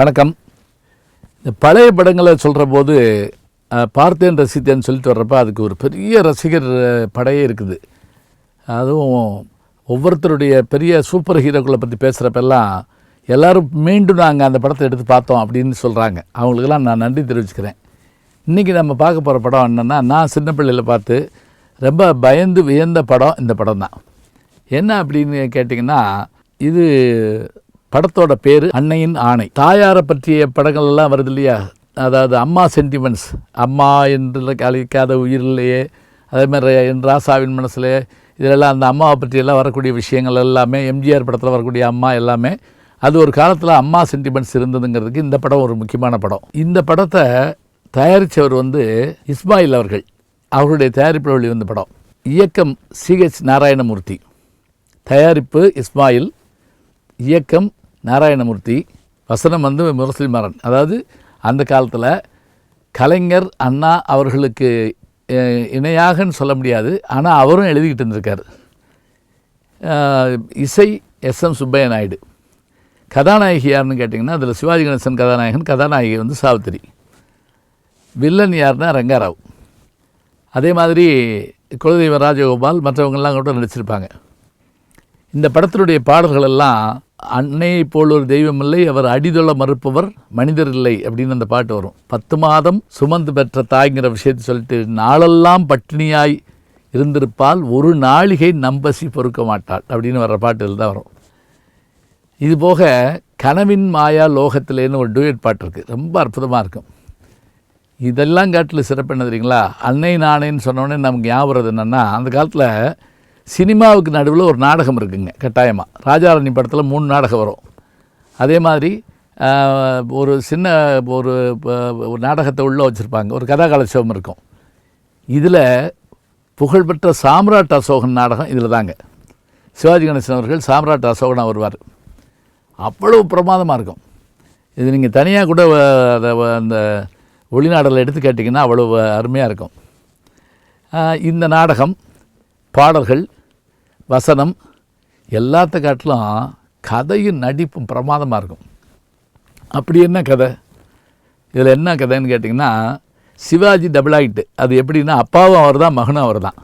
வணக்கம். இந்த பழைய படங்களை சொல்கிற போது பார்த்தேன் ரசித்தேன்னு சொல்லிட்டு வர்றப்ப அதுக்கு ஒரு பெரிய ரசிகர் படையே இருக்குது. அதுவும் ஒவ்வொருத்தருடைய பெரிய சூப்பர் ஹீரோக்களை பற்றி பேசுகிறப்பெல்லாம் எல்லோரும் மீண்டும் நாங்கள் அந்த படத்தை எடுத்து பார்த்தோம் அப்படின்னு சொல்கிறாங்க அவங்களுக்கெல்லாம் நான் நன்றி தெரிவிச்சுக்கிறேன். இன்றைக்கி நம்ம பார்க்க போகிற படம் என்னென்னா நான் சின்ன பிள்ளையில் பார்த்து ரொம்ப பயந்து வியந்த படம் இந்த படம் தான் என்ன அப்படின்னு கேட்டிங்கன்னா இது படத்தோட பேர் அன்னையின் ஆணை. தாயாரை பற்றிய படங்கள் எல்லாம் வருது இல்லையா அதாவது அம்மா சென்டிமெண்ட்ஸ் அம்மா என்று அழைக்காத உயிரிலேயே அதே மாதிரி என் ராசாவின் மனசுலேயே இதிலெல்லாம் அந்த அம்மாவை பற்றியெல்லாம் வரக்கூடிய விஷயங்கள் எல்லாமே எம்ஜிஆர் படத்தில் வரக்கூடிய அம்மா எல்லாமே அது ஒரு காலத்தில் அம்மா சென்டிமெண்ட்ஸ் இருந்ததுங்கிறதுக்கு இந்த படம் ஒரு முக்கியமான படம். இந்த படத்தை தயாரித்தவர் வந்து இஸ்மாயில் அவர்கள். அவருடைய தயாரிப்பில் வெளிவந்த படம். இயக்கம் சிஹெச் நாராயணமூர்த்தி. தயாரிப்பு இஸ்மாயில். இயக்கம் நாராயணமூர்த்தி வசனம் வந்து முரசலிமாறன் அதாவது அந்த காலத்தில் கலைஞர் அண்ணா அவர்களுக்கு இணையாகன்னு சொல்ல முடியாது ஆனால் அவரும் எழுதிக்கிட்டு இருந்திருக்கார். இசை எஸ் எம் சுப்பைய நாயுடு கதாநாயகி யாருன்னு கேட்டிங்கன்னா அதில் சிவாஜி கணேசன் கதாநாயகன் கதாநாயகி வந்து சாவித்திரி. வில்லன் யாருன்னா ரங்காராவ். அதே மாதிரி குலதெய்வ ராஜகோபால் மற்றவங்கெல்லாம் கூட நடிச்சிருப்பாங்க. இந்த படத்தினுடைய பாடல்கள் எல்லாம் அன்னையை போல் ஒரு தெய்வம் இல்லை அவர் அடிதொள்ள மறுப்பவர் மனிதர் இல்லை அப்படின்னு அந்த பாட்டு வரும். பத்து மாதம் சுமந்து பெற்ற தாய்ங்கிற விஷயத்தை சொல்லிட்டு நாளெல்லாம் பட்டினியாய் இருந்திருப்பால் ஒரு நாளிகை நம்பசி பொறுக்க மாட்டாள் அப்படின்னு வர்ற பாட்டில் தான் வரும். இது போக கனவின் மாயா லோகத்திலேன்னு ஒரு டூயட் பாட்டு இருக்குது ரொம்ப அற்புதமாக இருக்கும். இதெல்லாம் காட்டில் சிறப்பு என்ன தெரியுங்களா? அன்னை நானேன்னு சொன்னோடனே நமக்கு ஞாபகம் என்னென்னா அந்த காலத்தில் சினிமாவுக்கு நடுவில் ஒரு நாடகம் இருக்குங்க கட்டாயமாக ராஜாரணி படத்தில் மூணு நாடகம் வரும். அதே மாதிரி ஒரு சின்ன ஒரு ஒரு நாடகத்தை உள்ளே வச்சுருப்பாங்க. ஒரு கதாகாலட்சேபம் இருக்கும். இதில் புகழ்பெற்ற சாம்ராட் அசோகன் நாடகம் இதில் தாங்க. சிவாஜி கணேசன் அவர்கள் சாம்ராட் அசோகனாக வருவார். அவ்வளவு பிரமாதமாக இருக்கும். இது நீங்கள் தனியாக கூட அதை வ- அந்த ஒளிநாடலை எடுத்து கேட்டிங்கன்னா அவ்வளவு அருமையாக இருக்கும். இந்த நாடகம் பாடல்கள் வசனம் எல்லாத்த காட்டிலும் கதையும் நடிப்பும் பிரமாதமாக இருக்கும். அப்படி என்ன கதை? இதில் என்ன கதைன்னு கேட்டிங்கன்னா சிவாஜி டபுள் ஆகிட்டு அது எப்படின்னா அப்பாவும் அவர் தான் மகனும் அவர் தான்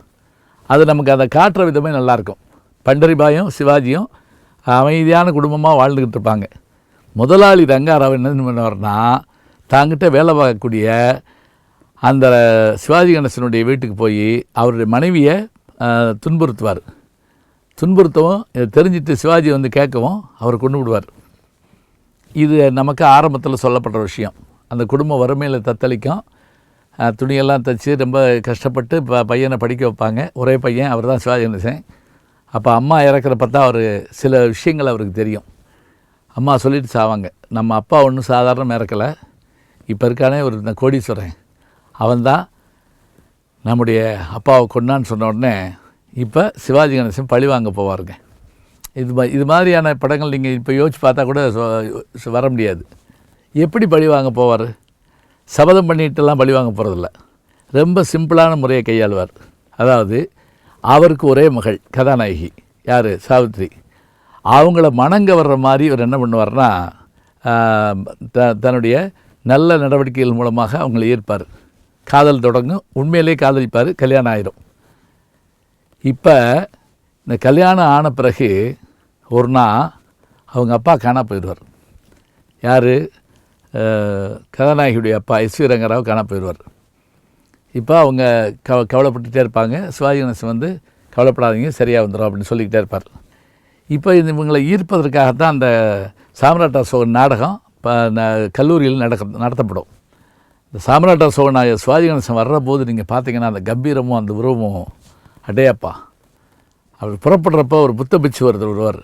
அது நமக்கு அதை காட்டுற விதமே நல்லாயிருக்கும். பண்டரிபாயும் சிவாஜியும் அமைதியான குடும்பமாக வாழ்ந்துக்கிட்டு இருப்பாங்க. முதலாளி ரங்காராவ் என்ன பண்ணுவார்னா தாங்கிட்ட வேலை பார்க்கக்கூடிய அந்த சிவாஜி கணேசனுடைய வீட்டுக்கு போய் அவருடைய மனைவியை துன்புறுத்துவார். துன்புறுத்தவும் இதை தெரிஞ்சிட்டு சிவாஜி வந்து கேட்கவும் அவர் கொண்டு விடுவார். இது நமக்கு ஆரம்பத்தில் சொல்லப்பட்ட விஷயம். அந்த குடும்ப வறுமையில் தத்தளிக்கும். துணியெல்லாம் தைச்சி ரொம்ப கஷ்டப்பட்டு ப பையனை படிக்க வைப்பாங்க. ஒரே பையன் அவர் தான் சிவாஜி கணேசன் அப்போ அம்மா இறக்குறப்ப தான் அவர் சில விஷயங்கள் அவருக்கு தெரியும். அம்மா சொல்லிட்டு சாவாங்க நம்ம அப்பா ஒன்றும் சாதாரண இறக்கலை. இப்போ இருக்கானே ஒரு இந்த கோடீஸ்வரன். அவன்தான் நம்முடைய அப்பாவை கொண்டான்னு சொன்ன உடனே இப்போ சிவாஜி கணேசன் பழி வாங்க போவாருங்க. இது மா இது மாதிரியான படங்கள் நீங்கள் இப்போ யோசிச்சு பார்த்தா கூட வர முடியாது. எப்படி பழி வாங்க போவார்? சபதம் பண்ணிட்டுலாம் பழி வாங்க போகிறதில்ல ரொம்ப சிம்பிளான முறையை கையாளுவார். அதாவது அவருக்கு ஒரே மகள் கதாநாயகி. யார்? சாவித்ரி. அவங்கள மணங்க வர்ற மாதிரி இவர் என்ன பண்ணுவார்னா த தன்னுடைய நல்ல நடவடிக்கைகள் மூலமாக அவங்களை ஈர்ப்பார். காதல் தொடங்கும். உண்மையிலேயே காதலிப்பார். கல்யாணம் ஆயிரும். இப்போ இந்த கல்யாணம் ஆன பிறகு ஒரு நாள் அவங்க அப்பா காணா போயிடுவார். யார்? கதாநாயகியுடைய அப்பா எஸ் வி ரங்கராவ் காணா போயிடுவார். இப்போ அவங்க கவ கவலைப்பட்டுகிட்டே இருப்பாங்க. சிவாஜி கணேசன் வந்து கவலைப்படாதீங்க சரியாக வந்துடும் அப்படின்னு சொல்லிக்கிட்டே இருப்பார். இப்போ இந்த இவங்களை ஈர்ப்பதற்காக தான் அந்த சாம்ராட் அசோகன் நாடகம் இப்போ கல்லூரியில் நடக்க நடத்தப்படும். இந்த சாம்ராட் அசோகன் ஆகிய சிவாஜி கணேசன் வர்ற போது நீங்கள் பார்த்தீங்கன்னா அந்த கம்பீரமும் அந்த உருவமும் அடையாப்பா. அவர் புறப்படுறப்போ ஒரு புத்த பிச்சு வருது ஒருவர்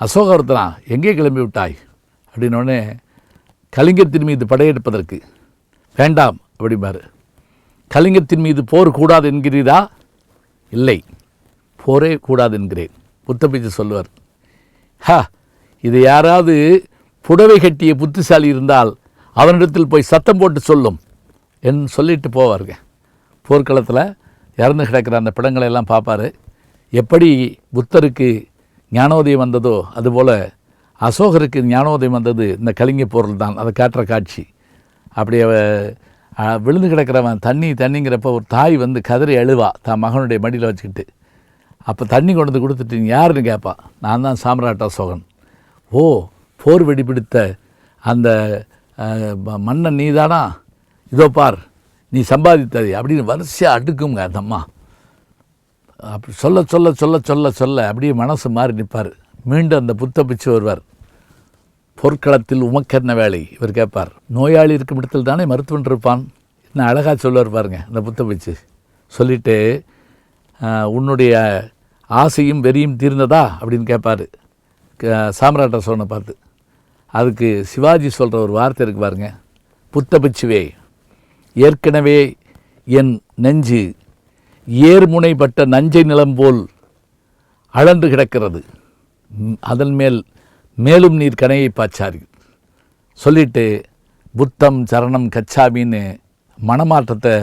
அசோகவர்த்தனா எங்கே கிளம்பி விட்டாய் அப்படின்னோடனே கலிங்கத்தின் மீது படையெடுப்பதற்கு. வேண்டாம் அப்படிம்பார். கலிங்கத்தின் மீது போர் கூடாது என்கிறீரா? இல்லை போரே கூடாது என்கிறேன் புத்த பிச்சு சொல்லுவார். ஹா இது யாராவது புடவை கட்டிய புத்திசாலி இருந்தால் அவனிடத்தில் போய் சத்தம் போட்டு சொல்லும் என்று சொல்லிட்டு போவாருங்க. போர்க்களத்தில் இறந்து கிடக்கிற அந்த பிடங்களை எல்லாம் பார்ப்பாரு. எப்படி புத்தருக்கு ஞானோதயம் வந்ததோ அதுபோல் அசோகருக்கு ஞானோதயம் வந்தது இந்த கலிங்க பொருள் தான். அதை காட்டுற காட்சி. அப்படி அவ விழுந்து கிடக்கிறவன் தண்ணி தண்ணிங்கிறப்ப ஒரு தாய் வந்து கதறி அழுவா தான் மகனுடைய மடியில் வச்சுக்கிட்டு. அப்போ தண்ணி கொண்டு வந்து கொடுத்துட்டு யாருன்னு கேட்பா நான் தான் சாம்ராட் அசோகன். ஓ போர் வெடி பிடித்த அந்த மன்னன் நீதானா? இதோ பார் நீ சம்பாதித்தது அப்படின்னு வரிசையாக அடுக்குங்க அந்த அம்மா அப்படி சொல்ல சொல்ல சொல்ல சொல்ல சொல்ல அப்படியே மனசு மாறி நிற்பார். மீண்டும் அந்த புத்த பிச்சு வருவார் பொற்களத்தில் உமக்கென்ன வேலை? இவர் கேட்பார். நோயாளி இருக்கும் இடத்தில் தானே மருத்துவன் இருப்பான்? என்ன அழகாக சொல்லுவார் பாருங்க அந்த புத்த பிச்சு. சொல்லிட்டு உன்னுடைய ஆசையும் வெறியும் தீர்ந்ததா? அப்படின்னு கேட்பார். சாம்ராட்ட சோனை பார்த்து. அதுக்கு சிவாஜி சொல்கிற ஒரு வார்த்தை இருக்கு பாருங்க. புத்த பிச்சுவே ஏற்கனவே என் நெஞ்சு ஏர்முனைப்பட்ட நஞ்சை நிலம் போல் அளன்று கிடக்கிறது. அதன் மேல் மேலும் நீர் கனையை பாய்ச்சார்கள். சொல்லிட்டு புத்தம் சரணம் கச்சாமின்னு மனமாற்றத்தை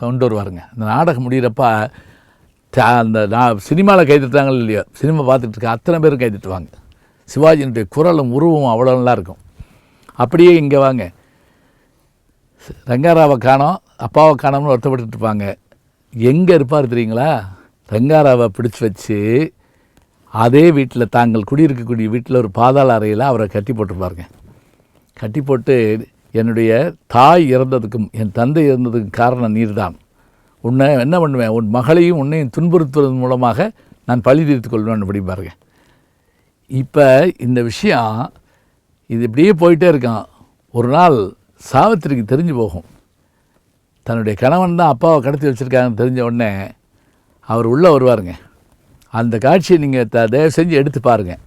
கொண்டு வருவாருங்க. அந்த நாடகம் முடிகிறப்ப அந்த நான் சினிமாவில் கைதிட்டாங்களோ இல்லையோ சினிமா பார்த்துட்டு இருக்க அத்தனை பேரும் கைதிட்டுவாங்க சிவாஜியினுடைய குரலும் உருவம் அவ்வளோ நல்லா இருக்கும். அப்படியே இங்கே வாங்க. ரங்காராவை காணோம் அப்பாவை காணோம்னு வருத்தப்பட்டுட்டு இருப்பாங்க. எங்கே இருப்பார் தெரியுங்களா? ரங்காராவை பிடிச்சி வச்சு அதே வீட்டில் தாங்கள் குடியிருக்கக்கூடிய வீட்டில் ஒரு பாதாள அறையில் அவரை கட்டி போட்டிருப்பாருங்க. கட்டி போட்டு என்னுடைய தாய் இறந்ததுக்கும் என் தந்தை இறந்ததுக்கும் காரணம் நீர்தான். உன்னை என்ன பண்ணுவேன்? உன் மகளையும் உன்னையும் துன்புறுத்துவதன் மூலமாக நான் பழி தீர்த்து கொள்வேன் அப்படி பாருங்க. இப்போ இந்த விஷயம் இது இப்படியே போயிட்டே இருக்கான். ஒரு நாள் சாவித்திரிக்கு தெரிஞ்சு போகும். தன்னுடைய கணவன் தான் அப்பாவை கடத்தி வச்சுருக்காங்கன்னு தெரிஞ்ச உடனே அவர் உள்ளே வருவாருங்க. அந்த காட்சியை நீங்கள் த தயவு செஞ்சு எடுத்து பாருங்கள்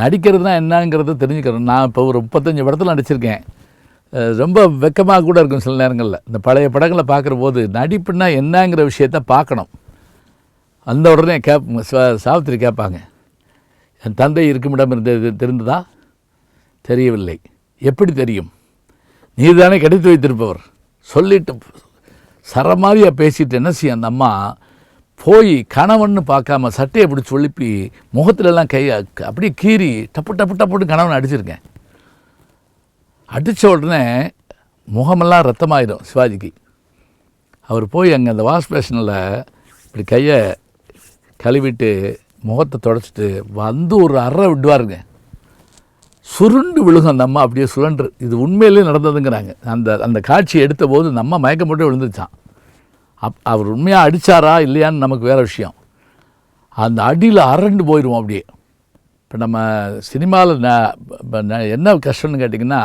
நடிக்கிறதுனா என்னங்கிறத தெரிஞ்சுக்கிறோம் நான் இப்போ ஒரு முப்பத்தஞ்சு படத்தில் நடிச்சிருக்கேன். ரொம்ப வெக்கமாக கூட இருக்கும் சில நேரங்களில். இந்த பழைய படங்களை பார்க்குற போது நடிப்புன்னா என்னங்கிற விஷயத்த பார்க்கணும். அந்த உடனே கேப் சாவித்திரி கேட்பாங்க. என் தந்தை இருக்குமிடம் இருந்தது தெரிந்ததா? தெரியவில்லை. எப்படி தெரியும்? நீதானே கிடைத்து வைத்திருப்பவர். சொல்லிட்டு சரமாரியாக பேசிட்டு என்ன செய்யும் அந்த அம்மா? போய் கணவன்னு பார்க்காம சட்டையை பிடிச்சி ஒழுப்பி முகத்துலலாம் கை அப்படியே கீறி டப்பு டப்பு டப்புன்னு கணவன் அடிச்சிருக்கேன். அடித்த உடனே முகமெல்லாம் ரத்தமாயிடும் சிவாஜிக்கு. அவர் போய் அங்கே அந்த வாஷ் பேஷனில் இப்படி கையை கழுவிட்டு முகத்தை தொடச்சிட்டு வந்து ஒரு அறை விடுவாருங்க சுருண்டு விழுகும் அந்த அம்மா அப்படியே சுழன்று இது உண்மையிலே நடந்ததுங்கிறாங்க. அந்த அந்த காட்சி எடுத்த போது நம்ம அம்மா மயக்கம் போட்டு விழுந்துருச்சான் அப் அவர் உண்மையாக அடித்தாரா இல்லையான்னு நமக்கு வேறு விஷயம். அந்த அடியில் அரண்டு போயிடுவோம் அப்படியே. இப்போ நம்ம சினிமாவில் என்ன கஷ்டம்னு கேட்டிங்கன்னா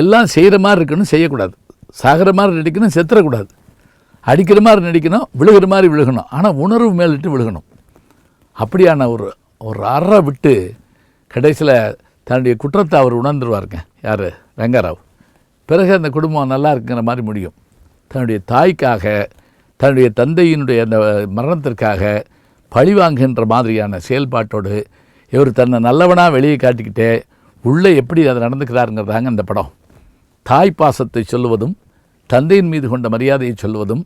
எல்லாம் செய்கிற மாதிரி இருக்கணும் செய்யக்கூடாது. சாகிற மாதிரி நடிக்கணும் செத்துறக்கூடாது. அடிக்கிற மாதிரி நடிக்கணும் விழுகிற மாதிரி விழுகணும். ஆனால் உணர்வு மேலிட்டு விழுகணும். அப்படியான ஒரு ஒரு அறை விட்டு கடைசியில் தன்னுடைய குற்றத்தை அவர் உணர்ந்துருவாருங்க. யார்? ரங்கராவ். பிறகு அந்த குடும்பம் நல்லா இருக்குங்கிற மாதிரி முடியும். தன்னுடைய தாய்க்காக தன்னுடைய தந்தையினுடைய அந்த மரணத்திற்காக பழிவாங்குகின்ற மாதிரியான செயல்பாட்டோடு இவர் தன்னை நல்லவனாக வெளியே காட்டிக்கிட்டே உள்ளே எப்படி அதை நடந்துக்கிறாருங்கிறதாங்க அந்த படம். தாய் பாசத்தை சொல்லுவதும் தந்தையின் மீது கொண்ட மரியாதையை சொல்லுவதும்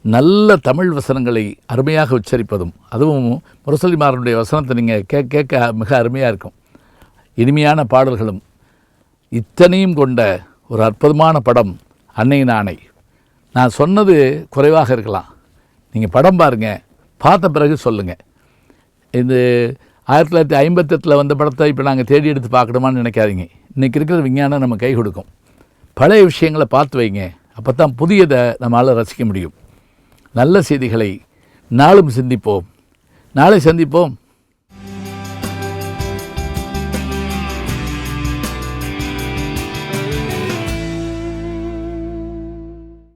நல்ல தமிழ் வசனங்களை அருமையாக உச்சரிப்பதும் அதுவும் முரசொலிமாரனுடைய வசனத்தை நீங்கள் கேட்க கேட்க மிக அருமையாக இருக்கும். இனிமையான பாடல்களும் இத்தனையும் கொண்ட ஒரு அற்புதமான படம் அன்னையின் ஆணை நான் சொன்னது குறைவாக இருக்கலாம். நீங்கள் படம் பாருங்கள் பார்த்த பிறகு சொல்லுங்கள் இது ஆயிரத்தி தொள்ளாயிரத்தி ஐம்பத்தெட்டில் வந்த படத்தை இப்போ நாங்கள் தேடி எடுத்து பார்க்கணுமான்னு நினைக்காதீங்க. இன்றைக்கி இருக்கிற விஞ்ஞானம் நம்ம கை கொடுக்கும். பழைய விஷயங்களை பார்த்து வைங்க அப்போ தான் புதியதை நம்மளால் ரசிக்க முடியும். நல்ல செய்திகளை நாளும் சிந்திப்போம். நாளை சந்திப்போம்.